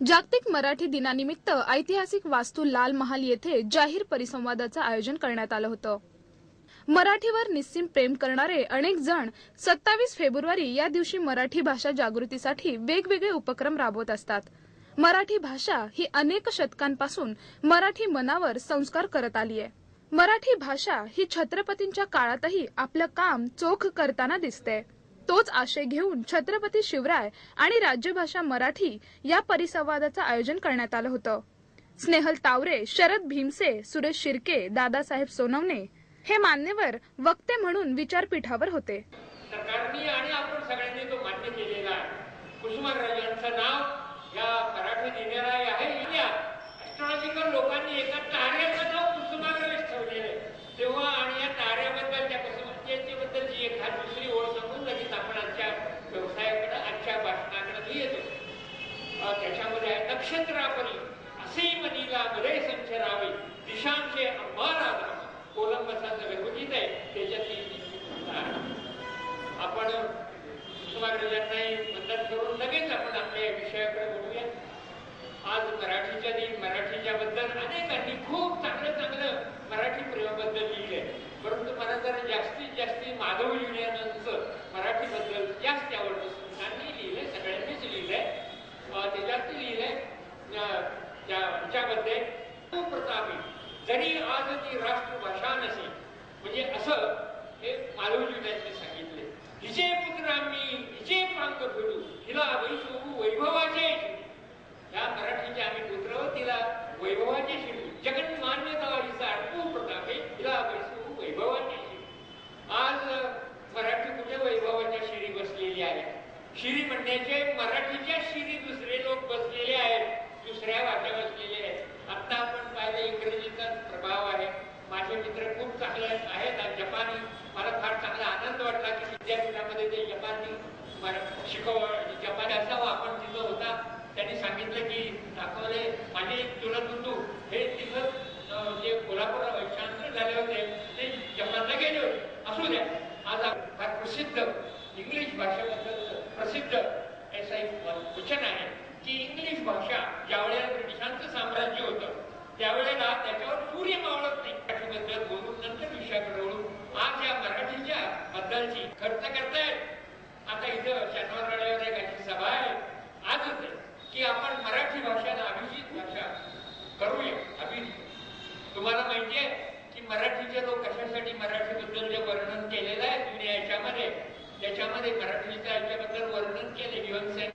जागतिक मराठी दिनानिमित्त ऐतिहासिक वास्तू लाल महाल येथे जाहीर परिसंवादाचं आयोजन करण्यात आलं होतं. मराठीवर निस्सीम प्रेम करणारे अनेक जण सत्तावीस फेब्रुवारी या दिवशी मराठी भाषा जागृतीसाठी वेगवेगळे उपक्रम राबवत असतात. मराठी भाषा ही अनेक शतकांपासून मराठी मनावर संस्कार करत आली आहे मराठी भाषा ही छत्रपतींच्या काळातही आपलं काम चोख करताना दिसते. तोच आशय घेऊन छत्रपती शिवराय आणि राज्यभाषा मराठी या परिसंवादाचं आयोजन करण्यात आलं होतं. स्नेहल तावरे शरद भीमसे सुरेश शिर्के दादासाहेब सोनवणे हे मान्यवर वक्ते म्हणून विचारपीठावर होते. सरकारने आणि आपण सगळ्यांनी तो मान्य केलेला आहे. कुसुमाग्रजांचं नाव या मराठी दिनाला आहे. या ऍस्ट्रॉलॉजिकल लोकांनी त्याच्यामध्ये आहे नक्षत्रापरी असे मनीला मध्ये संचरावे दिशांचे अंबारा धाम कोलंबसाचं व्यवस्थित आहे त्याच्यात आपण कुसुमाग्रजांनाही वंदन करून लगेच आपण आपल्या या विषयाकडे बोलूया आज मराठीच्या दिन मराठीच्या बद्दल अनेकांनी खूप चांगलं चांगलं मराठी प्रेमाबद्दल लिहिलंय. परंतु मला जर जास्तीत जास्त माधव लिहिण्यात मराठीबद्दल जास्त आवडतं त्यांनी लिहिलंय सगळ्यांनीच लिहिलंय अं, त्याच्यात लिहिलंय अं, त्या ह्याच्यामध्ये प्रतापी जरी आज ती राष्ट्रभाषा नसे म्हणजे असं हे मालवजी सांगितले. हिचे पुत्र आम्ही हिचे प्रांत फिरू हिला वैसू वैभवाचे. या मराठीचे आम्ही पुत्र तिला वैभवाचे शिकू जगन मान्यता हिचा अटकू प्रतापे हिला वैसू वैभवाचे आज मराठी कुठे वैभवाच्या शिरी बसलेली आहे शिरी म्हणण्याचे मराठीच्या शिरी दुसरे लोक बसलेले आहेत दुसऱ्या वाट्या बसलेले आहेत. आता आपण पाहिलं इंग्रजीचा प्रभाव आहे माझे मित्र खूप चांगले आहेत जपानी मला फार चांगला आनंद वाटला की विद्यापीठामध्ये ते जपानी शिकव जपानी असावा आपण तिथं होता. त्यांनी सांगितलं की दाखवले माझे एक चुलत होतो हे तिथं जे कोल्हापूर शांत झाले होते ते जपानला गेले होते. असू द्या. आज फार प्रसिद्ध इंग्लिश भाषेबद्दल प्रसिद्ध असं एक वचन आहे की इंग्लिश भाषा ज्यावेळेला ब्रिटिशांचं साम्राज्य होतं त्यावेळेला त्याच्यावर सूर्य मावळत नाही. बोलून नंतर विषयाकडे वळून आज या मराठीच्या बद्दलची खर्च करतायत आता इथं शनिवार रविवार एक अशी सभा आहे. आजच आहे की आपण मराठी भाषेला अभिजित भाषा करूया अभिजित. तुम्हाला माहिती आहे की मराठीचे लोक कशासाठी मराठीबद्दल जे वर्णन केलेलं आहे जुन्या याच्यामध्ये त्याच्यामध्ये मराठीच्या याच्याबद्दल वर्णन केले जीवनसेन